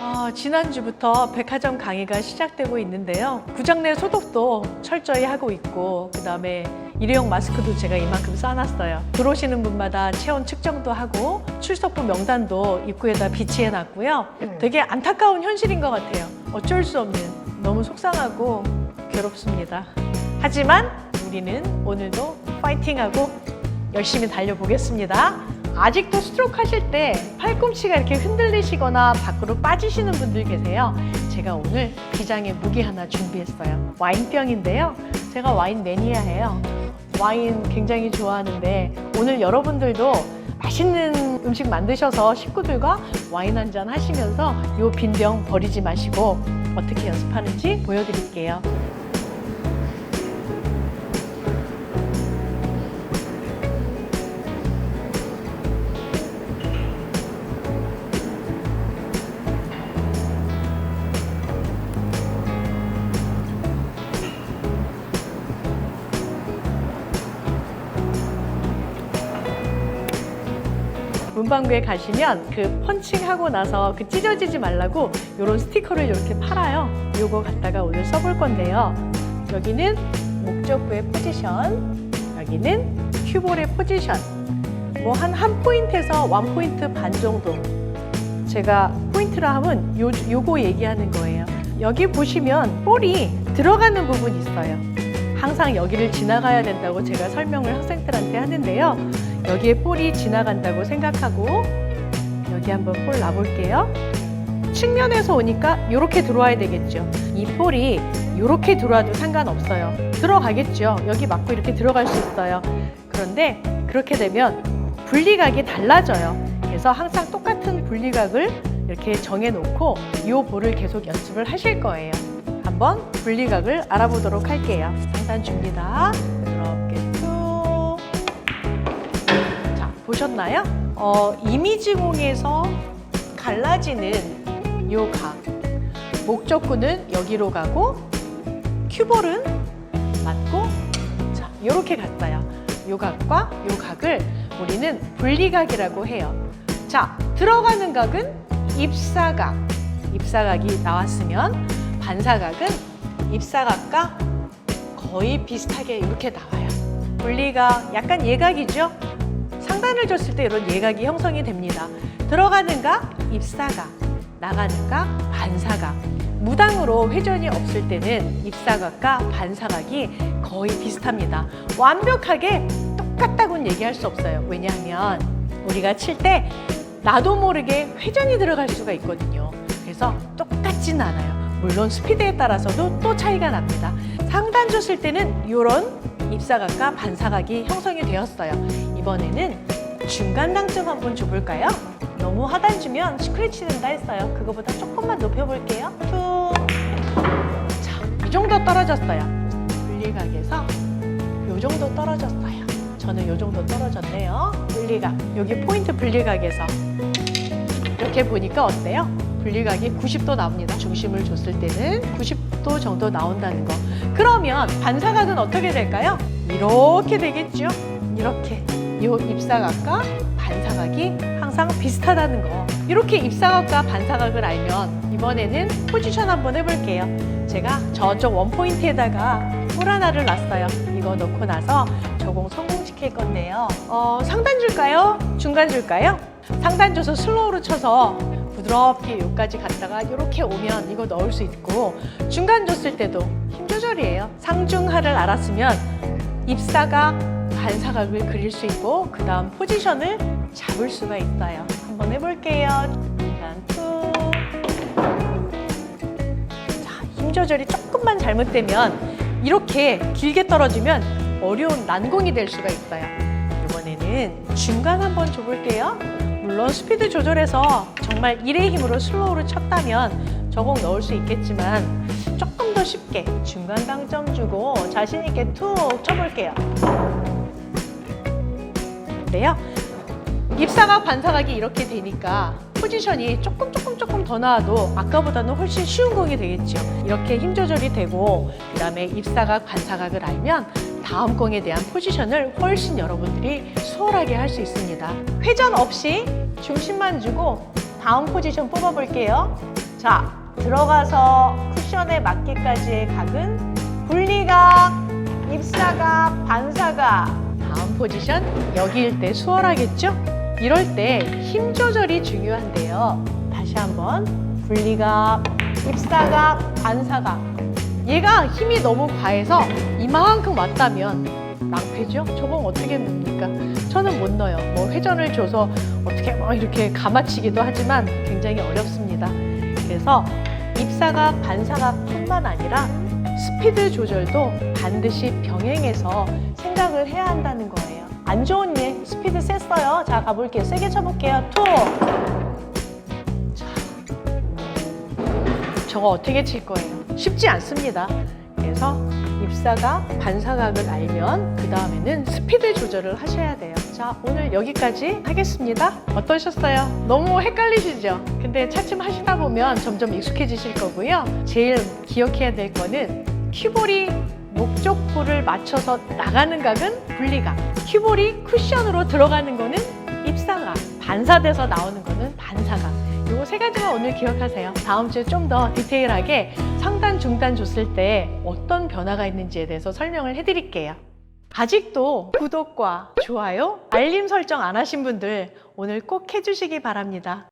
아, 지난주부터 백화점 강의가 시작되고 있는데요. 구장 내 소독도 철저히 하고 있고, 그 다음에 일회용 마스크도 제가 이만큼 써놨어요. 들어오시는 분마다 체온 측정도 하고, 출석부 명단도 입구에다 비치해 놨고요. 되게 안타까운 현실인 것 같아요. 어쩔 수 없는, 너무 속상하고 괴롭습니다. 하지만 우리는 오늘도 파이팅하고 열심히 달려보겠습니다. 아직도 스트로크 하실 때 팔꿈치가 이렇게 흔들리시거나 밖으로 빠지시는 분들 계세요. 제가 오늘 비장의 무기 하나 준비했어요. 와인병인데요. 제가 와인 매니아예요. 와인 굉장히 좋아하는데 오늘 여러분들도 맛있는 음식 만드셔서 식구들과 와인 한 잔 하시면서 이 빈병 버리지 마시고 어떻게 연습하는지 보여드릴게요. 문방구에 가시면 그 펀칭하고 나서 그 찢어지지 말라고 이런 스티커를 이렇게 팔아요. 요거 갖다가 오늘 써볼 건데요. 여기는 목적구의 포지션, 여기는 큐볼의 포지션. 뭐 한 한 포인트에서 원 포인트 반 정도. 제가 포인트라 하면 요, 요거 얘기하는 거예요. 여기 보시면 볼이 들어가는 부분이 있어요. 항상 여기를 지나가야 된다고 제가 설명을 학생들한테 하는데요. 여기에 볼이 지나간다고 생각하고 여기 한번 볼 놔볼게요. 측면에서 오니까 이렇게 들어와야 되겠죠. 이 볼이 이렇게 들어와도 상관없어요. 들어가겠죠. 여기 맞고 이렇게 들어갈 수 있어요. 그런데 그렇게 되면 분리각이 달라져요. 그래서 항상 똑같은 분리각을 이렇게 정해놓고 이 볼을 계속 연습을 하실 거예요. 한번 분리각을 알아보도록 할게요. 상단 줍니다. 보셨나요? 어, 이미지공에서 갈라지는 요 각. 목적구는 여기로 가고, 큐볼은 맞고, 자, 요렇게 갔어요. 요 각과 요 각을 우리는 분리각이라고 해요. 자, 들어가는 각은 입사각. 입사각이 나왔으면 반사각은 입사각과 거의 비슷하게 이렇게 나와요. 분리각 약간 예각이죠? 상단을 줬을 때 이런 예각이 형성이 됩니다. 들어가는 각 입사각, 나가는 각 반사각. 무당으로 회전이 없을 때는 입사각과 반사각이 거의 비슷합니다. 완벽하게 똑같다고는 얘기할 수 없어요. 왜냐하면 우리가 칠 때 나도 모르게 회전이 들어갈 수가 있거든요. 그래서 똑같진 않아요. 물론 스피드에 따라서도 또 차이가 납니다. 상단 줬을 때는 이런 입사각과 반사각이 형성이 되었어요. 이번에는 중간 당점 한번 줘볼까요? 너무 하단 주면 스크래치 된다 했어요. 그거보다 조금만 높여볼게요. 툭. 자, 이 정도 떨어졌어요. 분리각에서 이 정도 떨어졌어요. 저는 이 정도 떨어졌네요. 분리각. 여기 포인트 분리각에서 이렇게 보니까 어때요? 분리각이 90도 나옵니다. 중심을 줬을 때는 90도 정도 나온다는 거. 그러면 반사각은 어떻게 될까요? 이렇게 되겠죠? 이렇게. 이 입사각과 반사각이 항상 비슷하다는 거. 이렇게 입사각과 반사각을 알면 이번에는 포지션 한번 해볼게요. 제가 저쪽 원포인트에다가 볼 하나를 놨어요. 이거 넣고 나서 저공 성공시킬 건데요. 어, 상단 줄까요? 중간 줄까요? 상단 줘서 슬로우로 쳐서 부드럽게 여기까지 갔다가 이렇게 오면 이거 넣을 수 있고 중간 줬을 때도 힘 조절이에요. 상중하를 알았으면 입사각, 반사각을 그릴 수 있고 그 다음 포지션을 잡을 수가 있어요. 한번 해볼게요. 일단 툭. 자, 힘 조절이 조금만 잘못되면 이렇게 길게 떨어지면 어려운 난공이 될 수가 있어요. 이번에는 중간 한번 줘볼게요. 물론 스피드 조절해서 정말 일의 힘으로 슬로우로 쳤다면 저공 넣을 수 있겠지만 조금 더 쉽게 중간 당점 주고 자신 있게 툭 쳐볼게요. 그래요. 입사각 반사각이 이렇게 되니까 포지션이 조금 조금 조금 더 나와도 아까보다는 훨씬 쉬운 공이 되겠죠. 이렇게 힘 조절이 되고 그다음에 입사각 반사각을 알면 다음 공에 대한 포지션을 훨씬 여러분들이 수월하게 할 수 있습니다. 회전 없이 중심만 주고 다음 포지션 뽑아볼게요. 자, 들어가서 쿠션에 맞기까지의 각은 분리각, 입사각, 반사각. 다음 포지션 여기일 때 수월하겠죠? 이럴 때 힘 조절이 중요한데요. 다시 한번 분리각, 입사각, 반사각. 얘가 힘이 너무 과해서 이만큼 왔다면 낭패죠? 저건 어떻게 넣습니까? 저는 못 넣어요. 뭐 회전을 줘서 어떻게 뭐 이렇게 감아치기도 하지만 굉장히 어렵습니다. 그래서 입사각, 반사각뿐만 아니라 스피드 조절도 반드시 병행해서 생각을 해야 한다는 거예요. 안 좋은 예, 스피드 셌어요. 자, 가볼게요. 세게 쳐볼게요. 투! 자, 저거 어떻게 칠 거예요? 쉽지 않습니다. 그래서 입사각, 반사각을 알면 그 다음에는 스피드 조절을 하셔야 돼요. 자, 오늘 여기까지 하겠습니다. 어떠셨어요? 너무 헷갈리시죠? 근데 차츰 하시다 보면 점점 익숙해지실 거고요. 제일 기억해야 될 거는 큐볼이 목적부를 맞춰서 나가는 각은 분리각, 큐볼이 쿠션으로 들어가는 거는 입사각, 반사돼서 나오는 거는 반사각. 요거 세 가지만 오늘 기억하세요. 다음 주에 좀 더 디테일하게 상단, 중단 줬을 때 어떤 변화가 있는지에 대해서 설명을 해드릴게요. 아직도 구독과 좋아요, 알림 설정 안 하신 분들 오늘 꼭 해주시기 바랍니다.